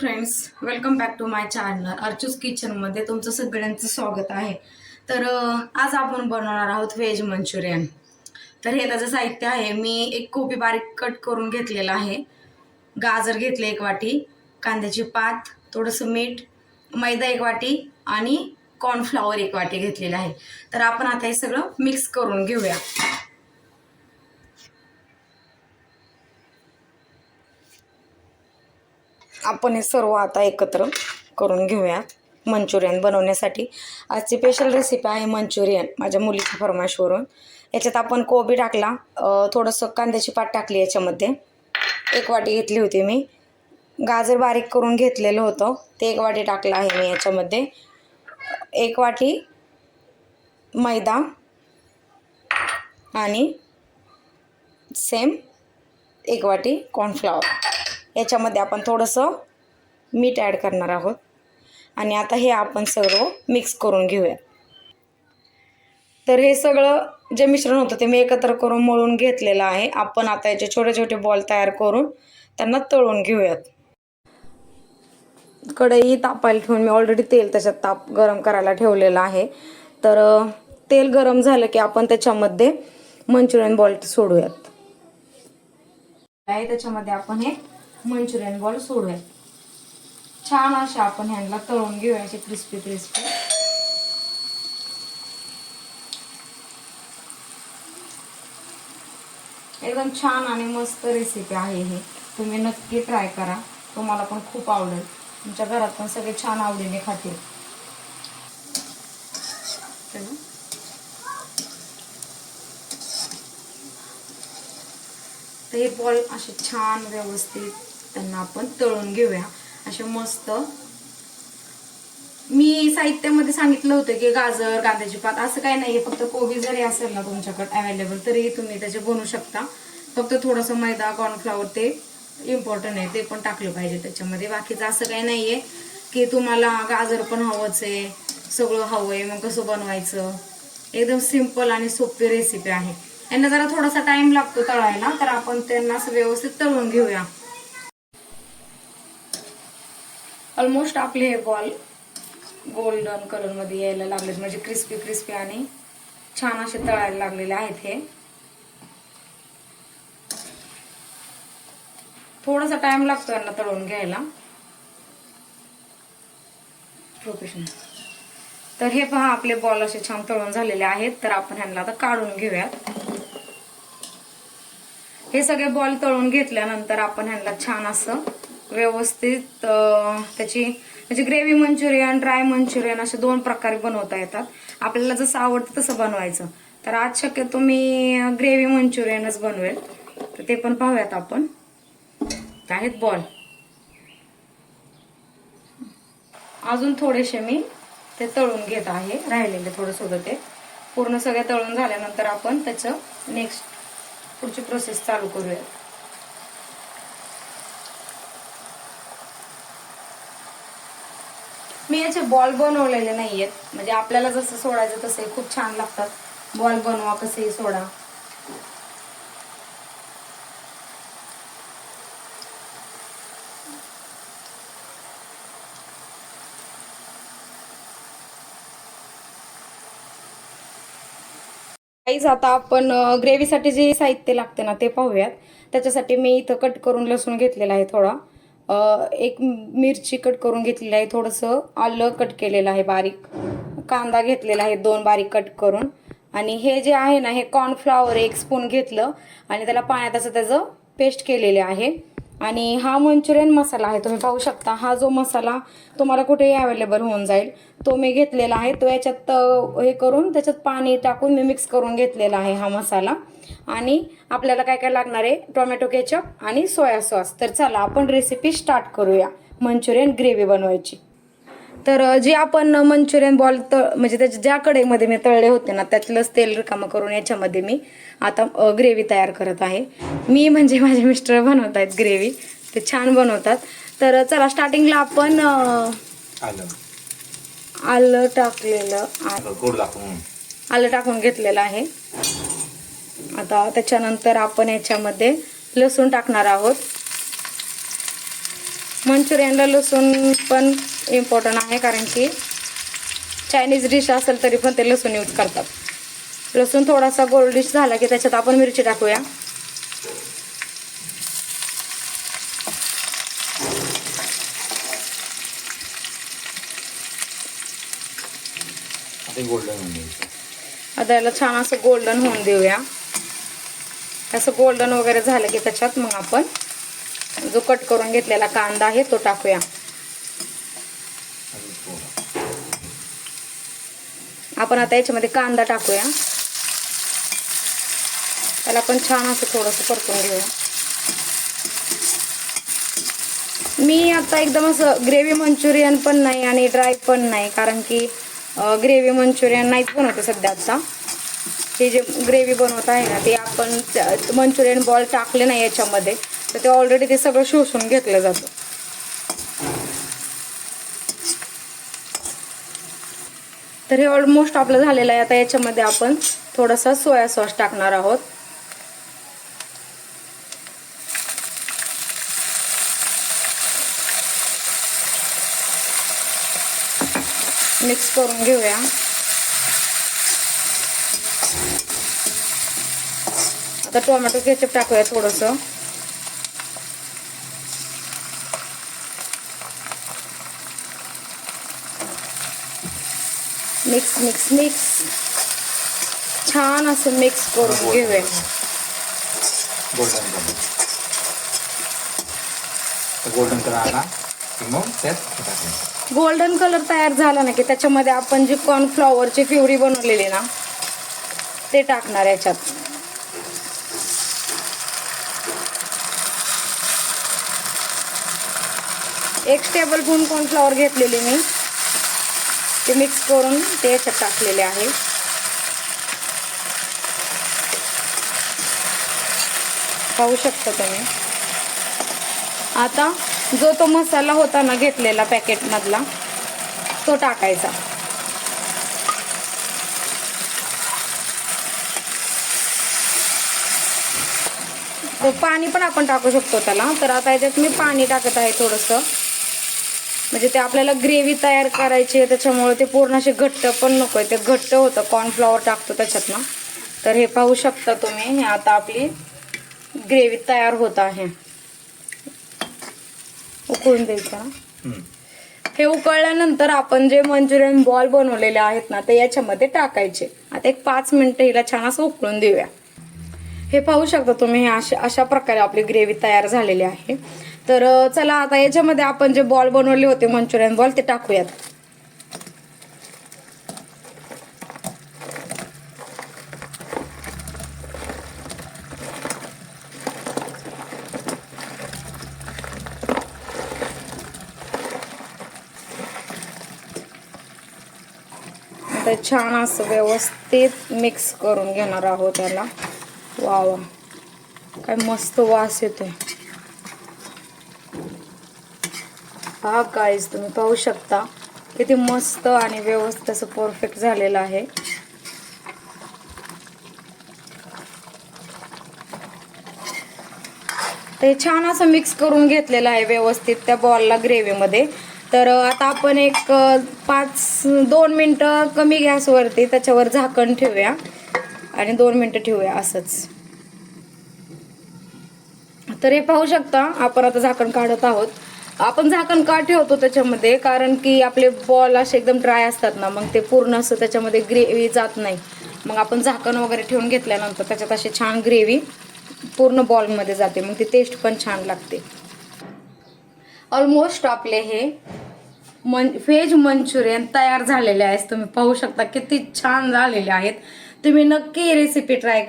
Friends welcome back to my channel Archu's किचनमध्ये तुमचं सगळ्यांचं स्वागत आहे. तर आज आपण बनवणार आहोत व्हेज मंचुरियन. तर हे त्याचं साहित्य आहे. मी एक कोबी बारीक कट करून घेतलेलं आहे. गाजर घेतले एक वाटी कांद्याची पात थोडंसं मीठ मैदा एक वाटी आणि कॉर्नफ्लॉवर एक वाटी घेतलेलं आहे. तर आपण आता हे सगळं मिक्स करून घेऊया. आपण हे सर्व आता एकत्र करून घेऊया मंचुरियन बनवण्यासाठी. आजची स्पेशल रेसिपी आहे मंचुरियन माझ्या मुलीच्या फरमाशवरून याच्यात आपण कोबी टाकला थोडंसं कांद्याची पात टाकली याच्यामध्ये. एक वाटी घेतली होती मी. गाजर बारीक करून घेतलेलं होतं. ते एक वाटी टाकलं आहे मी याच्यामध्ये. एक वाटी मैदा आणि सेम एक वाटी कॉर्नफ्लॉवर याच्यामध्ये आपण थोडंसं मीठ ॲड करणार आहोत. आणि आता हे आपण सगळं मिक्स करून घेऊया. तर हे सगळं जे मिश्रण होतं ते मी एकत्र करून मळून घेतलेलं आहे. आपण आता याचे छोटे छोटे बॉल तयार करून त्यांना तळून घेऊयात. कढई तापायला ठेवून मी ऑलरेडी तेल त्याच्यात ताप गरम करायला ठेवलेलं आहे. तर तेल गरम झालं की आपण त्याच्यामध्ये मंचुरियन बॉल सोडूयात. आहे त्याच्यामध्ये आपण हे मंचुरियन बॉल सोडूया. छान अशा आपण ह्यांना तळून घेऊया असे क्रिस्पी क्रिस्पी एकदम छान आणि मस्त रेसिपी आहे ही. तुम्ही नक्की ट्राय करा. तुम्हाला पण खूप आवडेल. तुमच्या घरात पण सगळे छान आवडीने खातील. तर हे बॉल असे छान व्यवस्थित त्यांना आपण तळून घेऊया. असे मस्त. मी साहित्यामध्ये सांगितलं होतं की गाजर कांद्याची पात असं काही नाहीये फक्त कोबी जरी असेल ना तुमच्याकडे अवेलेबल तरी तुम्ही त्याचे बनवू शकता. फक्त थोडंसं मैदा कॉर्नफ्लॉवर ते इम्पॉर्टंट आहे ते पण टाकलं पाहिजे त्याच्यामध्ये. बाकीचं असं काही नाहीये की तुम्हाला गाजर पण हवंच आहे सगळं हवंय मग कसं बनवायचं? एकदम सिंपल आणि सोपी रेसिपी आहे. यांना जरा थोडासा टाइम लागतो तळायला तर आपण त्यांना असं व्यवस्थित तळून घेऊया. ऑलमोस्ट आपले हे बॉल गोल्डन कलरमध्ये यायला लागलेत. म्हणजे क्रिस्पी क्रिस्पी आणि छान असे तळायला लागलेले आहेत हे. थोडासा टाइम लागतो यांना तळून घ्यायला. प्रोफेशनल तर हे पहा आपले बॉल असे छान तळून झालेले आहेत. तर आपण ह्यांना आता काढून घेऊयात. हे सगळे बॉल तळून घेतल्यानंतर आपण ह्यांना छान असं व्यवस्थित त्याची म्हणजे ग्रेव्ही मंचुरियन ड्राय मंचुरियन असे दोन प्रकारे बनवता येतात. आपल्याला जसं आवडतं तसं बनवायचं. तर आज शक्यतो मी ग्रेव्ही मंचुरियनच बनवेल. तर ते पण पाहूयात आपण. आहेत बॉल अजून थोडेसे मी ते तळून घेत आहे राहिलेले थोडं होतं ते. पूर्ण सगळे तळून झाल्यानंतर आपण त्याचं नेक्स्ट पुढची प्रोसेस चालू करूया मी याचे बॉल बनवलेले नाहीयेत. म्हणजे आपल्याला जसं सोडायचं तसे खूप छान लागतात. बॉल बनवा कसेही सोडा. काहीच आता आपण ग्रेव्हीसाठी जे साहित्य लागते ना ते पाहूयात. त्याच्यासाठी मी इथं कट करून लसूण घेतलेला आहे थोडा. एक मिरची कट करून घेतलेली आहे थोडंसं आलं कट केलेलं आहे बारीक. कांदा घेतलेला आहे दोन बारीक कट करून. आणि हे जे आहे ना हे कॉर्नफ्लॉवर एक स्पून घेतलं आणि त्याला पाण्यात असं त्याचं पेस्ट केलेले आहे. आणि हा मंचुरियन मसाला आहे तुम्ही पाहू शकता. हा जो मसाला तुम्हाला कुठेही अवेलेबल होऊन जाईल तो मी घेतलेला आहे. तो याच्यात हे करून त्याच्यात पाणी टाकून मी मिक्स करून घेतलेला आहे हा मसाला. आणि आपल्याला काय काय लागणार आहे? टोमॅटो केचप आणि सोया सॉस. तर चला आपण रेसिपी स्टार्ट करूया. मंचुरियन ग्रेव्ही बनवायची. तर जे आपण मंचुरियन बॉल तळ म्हणजे त्याच्या ज्या कढईमध्ये मी तळले होते ना त्यातलंच तेल रिकामं करून याच्यामध्ये मी आता ग्रेव्ही तयार करत आहे. मी म्हणजे माझे मिस्टर बनवत आहेत ग्रेव्ही. ते छान बनवतात. तर चला स्टार्टिंगला आपण आलं. आलं टाकलेलं आलं टाकून घेतलेलं आहे. आता त्याच्यानंतर आपण याच्यामध्ये लसूण टाकणार आहोत. मंचुरियनला लसूण पण इम्पॉर्टंट आहे कारण की चायनीज डिश असेल तरी पण ते लसूण यूज करतात. लसूण थोडासा गोल्डिश झाला की त्याच्यात आपण मिरची टाकूया. आता छान असं गोल्डन होऊन देऊया. असं गोल्डन वगैरे झालं की त्याच्यात मग आपण जो कट करून घेतलेला कांदा आहे तो टाकूया अजून थोडं आपण आता याच्यामध्ये कांदा टाकूया. त्याला पण छान असं थोडंसं परतून घेऊया. मी आता एकदम असं ग्रेव्ही मंचुरियन पण नाही आणि ड्राय पण नाही कारण की ग्रेव्ही मंचुरियन नाहीच बनवते सध्या आता. हे जे ग्रेव्ही बनवत आहे ना ते आपण मंचुरियन बॉल टाकले नाही याच्यामध्ये तर ते ऑलरेडी ते सगळं शोषून घेतलं जातं. तर हे ऑलमोस्ट आपलं झालेलं आहे. आता याच्यामध्ये आपण थोडासा सोया सॉस टाकणार आहोत. मिक्स करून घेऊया. आता टोमॅटो केचप टाकूया थोडंसं. Mix mix mix. छान असं मिक्स करून घेऊया. गोल्डन कलर तर गोल्डन कलर आला की मग त्यात टाकायचं गोल्डन कलर तयार झाला ना की त्याच्यामध्ये आपण जी कॉर्नफ्लॉवरची प्युरी बनवलेली ना ते टाकणार याच्यात. एक टेबल स्पून कॉर्नफ्लॉवर घेतलेली मी. ते मिक्स करून ते याच्यात टाकलेले आहे. पाहू शकता तुम्ही. आता जो तो मसाला होता ना घेतलेला पॅकेटमधला तो टाकायचा. पाणी पण आपण टाकू शकतो त्याला. तर आता याच्यात मी पाणी टाकत आहे थोडंसं. म्हणजे ते आपल्याला ग्रेव्ही तयार करायची आहे त्याच्यामुळे ते पूर्ण असे घट्ट पण नको आहे ते घट्ट होतं कॉर्नफ्लॉवर टाकतो त्याच्यात ना तर हे पाहू शकता तुम्ही हे आता आपली ग्रेव्ही तयार होत आहे. उकळून द्यायचं. हे उकळल्यानंतर आपण जे मंचुरियन बॉल बनवलेले आहेत ना ते याच्यामध्ये टाकायचे. आता एक पाच मिनिटं हिला छान असं उकळून देऊया. हे पाहू शकता तुम्ही हे अशा अशा प्रकारे आपली ग्रेव्ही तयार झालेली आहे. तर चला आता याच्यामध्ये आपण जे बॉल बनवले होते मंचुरियन बॉल ते टाकूयात. आता छान असं व्यवस्थित मिक्स करून घेणार आहोत त्याला वा वा काय मस्त वास येतोय हा काहीच तुम्ही पाहू शकता. किती मस्त आणि व्यवस्थित असं परफेक्ट झालेलं आहे. ते छान असं मिक्स करून घेतलेलं आहे व्यवस्थित त्या बॉलला ग्रेव्हीमध्ये तर आता आपण एक पाच दोन मिनटं कमी गॅसवरती त्याच्यावर झाकण ठेवूया. आणि दोन मिनटं ठेवूया असंच. तर हे पाहू शकता आपण आता झाकण काढत आहोत. आपण झाकण का ठेवतो त्याच्यामध्ये? कारण की आपले बॉल असे एकदम ड्राय असतात ना मग ते पूर्ण असं त्याच्यामध्ये ग्रेव्ही जात नाही. मग आपण झाकण वगैरे ठेवून घेतल्यानंतर त्याच्यात अशी छान ग्रेव्ही पूर्ण बॉलमध्ये जाते. मग ती टेस्ट पण छान लागते. ऑलमोस्ट आपले हे मन व्हेज मंचुरियन तयार झालेले आहेत. तुम्ही पाहू शकता किती छान झालेले आहेत. तुम्ही नक्की रेसिपी ट्राय